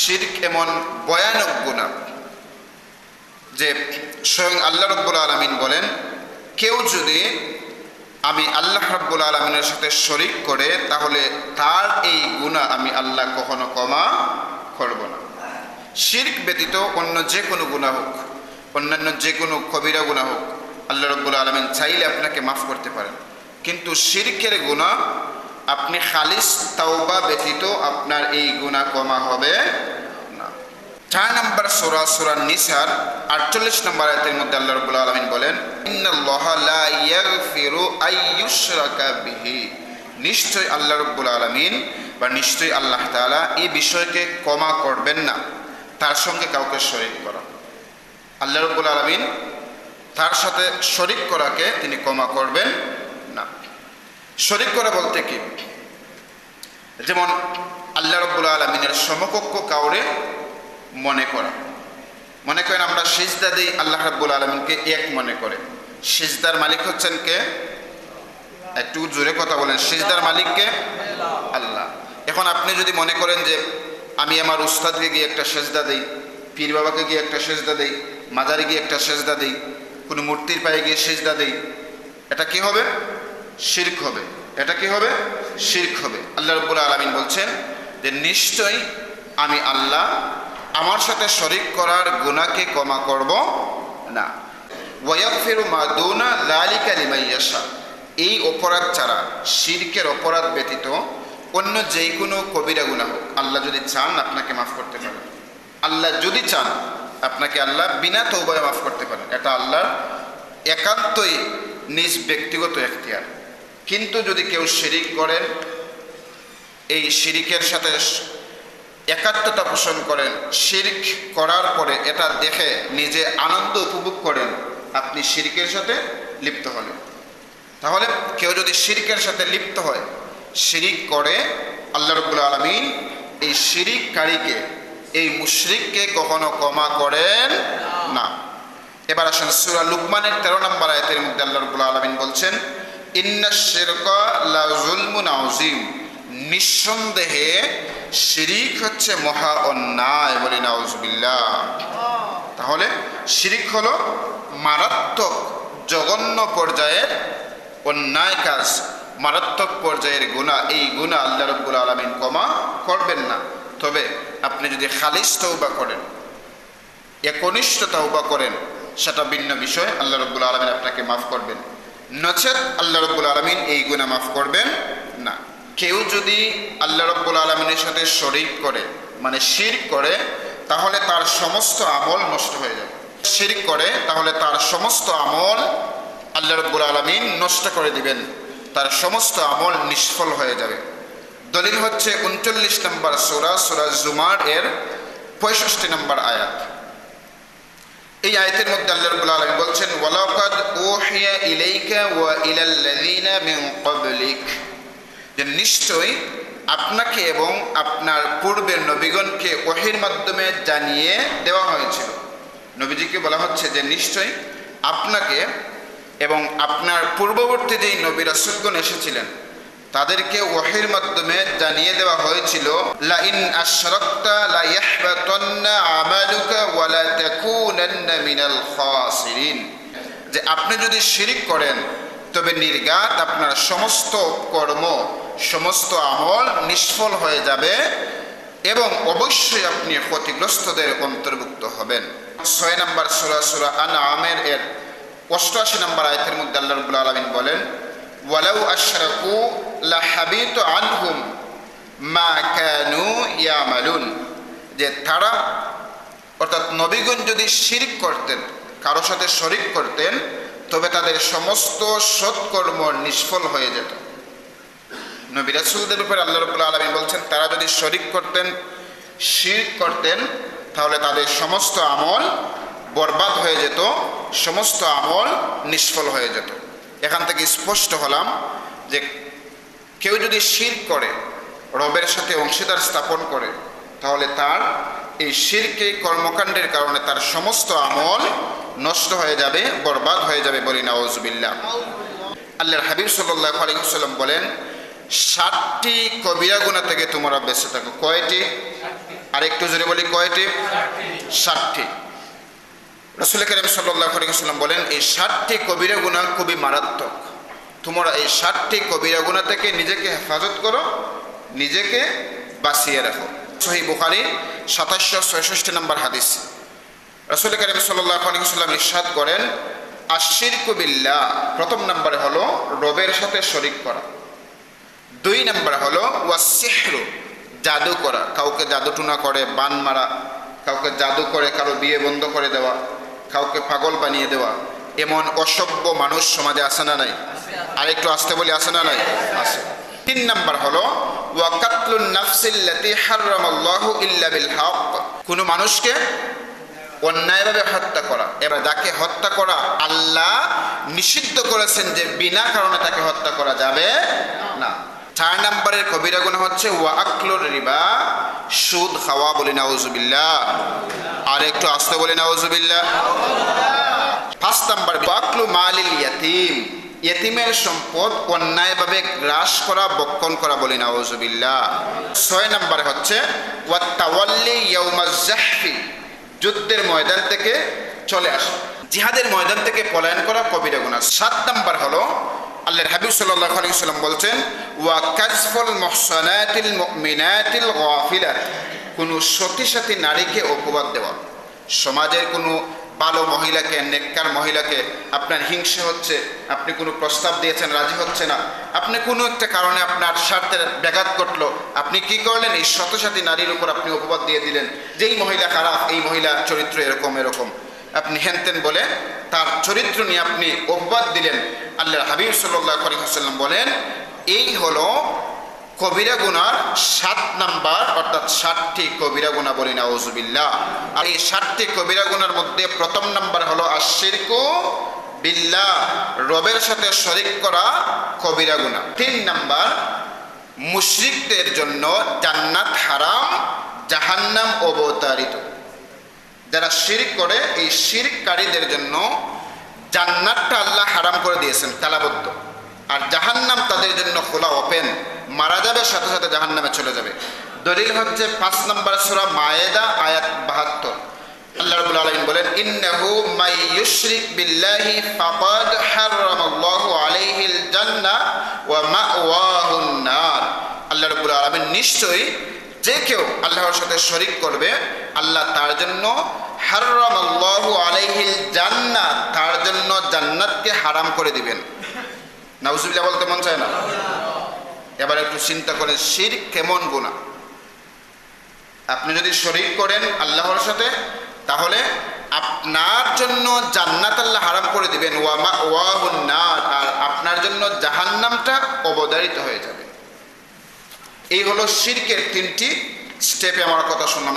শির্ক এমন ভয়ানক গুণা যে স্বয়ং আল্লাহ রব্বুল আলমিন বলেন, কেউ যদি আমি আল্লাহ রব্বুল আলমিনের সাথে শরিক করে, তাহলে তার এই গুণা আমি আল্লাহ কখনো কমা করব না। শির্ক ব্যতীত অন্য যে কোনো গুণা হোক, অন্যান্য যে কোনো কবিরা গুণা হোক, আল্লাহ রব্বুল আলমিন চাইলে আপনাকে মাফ করতে পারেন। কিন্তু শির্কের গুণা আপনি খালিস তাওবা ব্যতীত আপনার এই গুণা কমা হবে না। চার নম্বর সোরা সোরা নিসার, আটচল্লিশ নম্বর আয়াতের মধ্যে আল্লাহ রব্বুল আলমিন বলেন বিহি। নিশ্চয় আল্লাহ রব্বুল আলমিন বা নিশ্চয়ই আল্লাহ তাআলা এই বিষয়কে ক্ষমা করবেন না। তার সঙ্গে কাউকে শরীক করা। আল্লাহ রব্বুল আলমিন তার সাথে শরিক করাকে তিনি ক্ষমা করবেন। শরিক করা বলতে কি? যেমন আল্লাহ রব্বুল আলমিনের সমকক্ষ কাউরে মনে করা। মনে করেন আমরা সিজদা দিই, আল্লাহ রাব্বুল আলমিনকে এক মনে করে। সিজদার মালিক হচ্ছেন কে? একটু জোরে কথা বলেন। সিজদার মালিককে আল্লাহ। এখন আপনি যদি মনে করেন যে আমি আমার উস্তাদকে গিয়ে একটা সেজদা দিই, পীর বাবাকে গিয়ে একটা সেজদা দিই, মাজারে গিয়ে একটা সেজদা দিই, কোনো মূর্তির পায়ে গিয়ে সেজদা দিই, এটা কি হবে? শির্ক হবে। এটা কি হবে? শির্ক হবে। আল্লাহ রব্বুল আলমিন বলছেন যে, নিশ্চয়ই আমি আল্লাহ আমার সাথে শরিক করার গুণাকে ক্ষমা করব না। ওয়াকফিরু মাদুনা লালিকা লিমাইয়াশা এই অপরাধ ছাড়া, শিরকের অপরাধ ব্যতীত অন্য যে কোনো কবিরা গুণা হোক, আল্লাহ যদি চান, আপনাকে মাফ করতে পারেন আল্লাহ যদি চান, আপনাকে আল্লাহ বিনা তৌবায় মাফ করতে পারেন এটা আল্লাহর একান্তই নিজ ব্যক্তিগত এখতিয়ার। কিন্তু যদি কেউ শিরিক করেন এই শিরিকের সাথে একাত্মতা পোষণ করেন, শির্ক করার পরে এটা দেখে নিজে আনন্দ উপভোগ করেন, আপনি শিরিকের সাথে লিপ্ত হলেন। তাহলে কেউ যদি শিরিকের সাথে লিপ্ত হয়, শিরিক করে, আল্লাহ রব্বুল আলমিন এই শিরিককারীকে, এই মুশরিককে কখনো ক্ষমা করেন না। এবার আসেন সুরা লুকমানের তেরো নম্বর আয়তের মধ্যে আল্লাহ রব্বুল আলমিন বলছেন নিঃসন্দেহে শিরিক হচ্ছে মহা অন্যায় বলি নাউজবিল্লাহ তাহলে শিরিক হলো মারাত্মক জঘন্য পর্যায়ের অন্যায় কাজ, মারাত্মক পর্যায়ের গুণা এই গুণা আল্লাহ রব্বুল আলমিন ক্ষমা করবেন না। তবে আপনি যদি খালিস তৌবা করেন, একনিষ্ঠ তৌবা করেন, সেটা ভিন্ন বিষয়। আল্লাহ রব্বুল আলমিন আপনাকে মাফ করবেন। নচেত আল্লাহ রব্বুল আলমিন এই গুণা মাফ করবেন না। কেউ যদি আল্লাহ রব্বুল আলমিনের সাথে শরিক করে মানে শির করে, তাহলে তার সমস্ত আমল নষ্ট হয়ে যাবে। শির করে, তাহলে তার সমস্ত আমল আল্লাহ রব্বুল আলমিন নষ্ট করে দিবেন। তার সমস্ত আমল নিষ্ফল হয়ে যাবে। দলিল হচ্ছে উনচল্লিশ নম্বর সোরা সোরা জুমার এর পঁয়ষট্টি নম্বর আয়াত। এই আয়াতের মধ্যে আল্লাহ রাব্বুল আলামিন বলছেন, ওয়ালাকাদ ইলাইকা ওয়া যে নিশ্চয়ই আপনাকে এবং আপনার পূর্বের নবীগণকে ওহির মাধ্যমে জানিয়ে দেওয়া হয়েছিল। নবীজিকে বলা হচ্ছে যে নিশ্চয়ই আপনাকে এবং আপনার পূর্ববর্তী যেই নবী রাসূলগণ এসেছিলেন, তাদেরকে ওহির মাধ্যমে জানিয়ে দেওয়া হয়েছিল লা ইন আশরাকতা লা মিনাল খাসিরিন। যে আপনি যদি শিরিক করেন, তবে নির্গাত আপনার সমস্ত কর্ম, সমস্ত আমল নিষ্ফল হয়ে যাবে এবং অবশ্যই আপনি ক্ষতিগ্রস্তদের অন্তর্ভুক্ত হবেন। ছয় নম্বর সুরা সুরা আন আমের এর অষ্টআশি নম্বর আয়তের মধ্যে আল্লাহ রবুল্লা আলমিন বলেন, ওয়ালাউ আশরাকু আনহুম মা কানু ইয়ামালুন। যে তারা, অর্থাৎ নবীগণ যদি শিরিক করতেন কারও সাথে শরিক করতেন, তবে তাদের সমস্ত সৎকর্ম নিষ্ফল হয়ে যেত। নবী রাসুলদের উপরে আল্লাহ রবুল্লা আলমী বলছেন, তারা যদি শরিক করতেন, শির করতেন, তাহলে তাদের সমস্ত আমল বরবাদ হয়ে যেত, সমস্ত আমল নিষ্ফল হয়ে যেত। এখান থেকে স্পষ্ট হলাম যে কেউ যদি শির করে, রবের সাথে অংশীদার স্থাপন করে, তাহলে তার এই শিরকে কর্মকাণ্ডের কারণে তার সমস্ত আমল নষ্ট হয়ে যাবে, বরবাদ হয়ে যাবে বলি নওয়াজবিল্লা আল্লাহর হাবিব সাল্লাহ আলাইসাল্লাম বলেন, ষাটটি কবিরা গুণা থেকে তোমরা বেঁচে থাকো। কয়টি? আর একটু জোরে বলি, কয়টি? ষাটটি। রসুল করিম সাল্লাম বলেন, এই ষাটটি কবিরা গুণা খুবই মারাত্মক। তোমরা এই ষাটটি কবিরা গুণা থেকে নিজেকে হেফাজত করো, নিজেকে বাঁচিয়ে রাখো। সহি বুখারি সাতাশশো ছয়ষষ্টি নম্বর হাদিস। রসুল করিম সাল্লাম ইরশাদ করেন আশির কবিল্লা প্রথম নম্বরে হলো রবের সাথে শরিক করা। দুই নম্বর হলো ওয়াসিহরু জাদু করা। কাউকে জাদুটুনা করে, বান মারা। কাউকে জাদু করে, কারও বিয়ে বন্ধ করে দেওয়া। কাউকে পাগল বানিয়ে দেওয়া। এমন অসভ্য মানুষ সমাজে আসে না নাই? আর একটু আসতে বলি আসে না নাই? আসে তিন নাম্বার হলো ওয়াকাতলুন নাফসিল্লাতি হারামাল্লাহু ইল্লা বিল হক। কোনো মানুষকে অন্যায়ভাবে হত্যা করা। এবার যাকে হত্যা করা আল্লাহ নিষিদ্ধ করেছেন যে বিনা কারণে তাকে হত্যা করা যাবে না। চার নম্বরের কবিরা গুণ হচ্ছে ওয়াকলুর রিবা সুদ, খাওয়া বলি নাউজুবিল্লাহ আর একটু আসতে বলি নাউজুবিল্লাহ পাঁচ নম্বর ওয়াকলু মালিল ইয়াতিম ইয়েতিমের সম্পদ অন্যায়ভাবে গ্রাস করা, বক্ষণ করা বলি নাউজুবিল্লাহ ছয় নম্বরে হচ্ছে ওয়াত্তাওয়াল্লি ইয়াউমাজ জাহফি যুদ্ধের ময়দান থেকে চলে আসে। জিহাদের ময়দান থেকে পলায়ন করা কবিরা গুণা সাত নাম্বার হলো, আল্লাহর হাবিব সাল্লাহ আলী সাল্লাম বলছেন, ওয়া কাজফল মহসনাতিল মিনাতিল গাফিলাত। কোনো সতী সাথী নারীকে অপবাদ দেওয়া। সমাজের কোনো ভালো মহিলাকে, নেককার মহিলাকে আপনার হিংসে হচ্ছে, আপনি কোনো প্রস্তাব দিয়েছেন, রাজি হচ্ছে না। আপনি কোনো একটা কারণে আপনার স্বার্থের ব্যাঘাত ঘটলো, আপনি কি করলেন? এই শতসাথী নারীর উপর আপনি অপবাদ দিয়ে দিলেন, যেই মহিলা খারাপ, এই মহিলার চরিত্র এরকম এরকম। আপনি হেনতেন বলে তার চরিত্র নিয়ে আপনি অপবাদ দিলেন। আল্লাহ হাবিব সাল্লাহ আলাইসাল্লাম বলেন, এই হলো কবিরা গুনার সাত নাম্বার, অর্থাৎ ষাটটি কবিরা গুণা বলি না ওজুবিল্লা আর এই ষাটটি কবিরা গুনার মধ্যে প্রথম নাম্বার হলো আশিরকু বিল্লা রবের সাথে শরিক করা কবিরা গুণা। তিন নাম্বার, মুশরিকদের জন্য জান্নাত হারাম, জাহান্নাম অবতারিত। যারা শির করে, এই শিরকারীদের জন্য জান্নাতটা আল্লাহ হারাম করে দিয়েছেন কালাবদ্ধ আর জাহান্নাম তাদের জন্য খোলা ওপেন মারা যাবে, সাথে সাথে জাহান্নামে চলে যাবে। দলিল হচ্ছে পাঁচ নম্বর সূরা মায়েদা, আয়াত বাহাত্তর। আল্লাহ রাব্বুল আলামিন বলেন, ইন্নাহু মাই ইউশরিক বিল্লাহি ফাকাদ হারামাল্লাহু আলাইহিল জান্নাহ ওয়া মাওয়াহুন নার। আল্লাহ রাব্বুল আলামিন নিশ্চয়ই যে কেউ আল্লাহর সাথে শরিক করবে, আল্লাহ তার জন্য হারামাল্লাহু আলাইহিল জান্নাত তার জন্য জান্নাতকে হারাম করে দিবেন। নাউজুবিল্লাহ বলতে মন চায় না? এবার একটু চিন্তা করেন শির কেমন গুণা আপনি যদি শরিক করেন আল্লাহর সাথে, তাহলে আপনার জন্য জান্নাত আল্লাহ হারাম করে দিবেন। ওয়ামা ওয়াহুন নার। আর আপনার জন্য জাহান্নামটা অবদারিত হয়ে যাবে। এই হলো শিরকের তিনটি স্টেপে আমার কথা শুনলাম।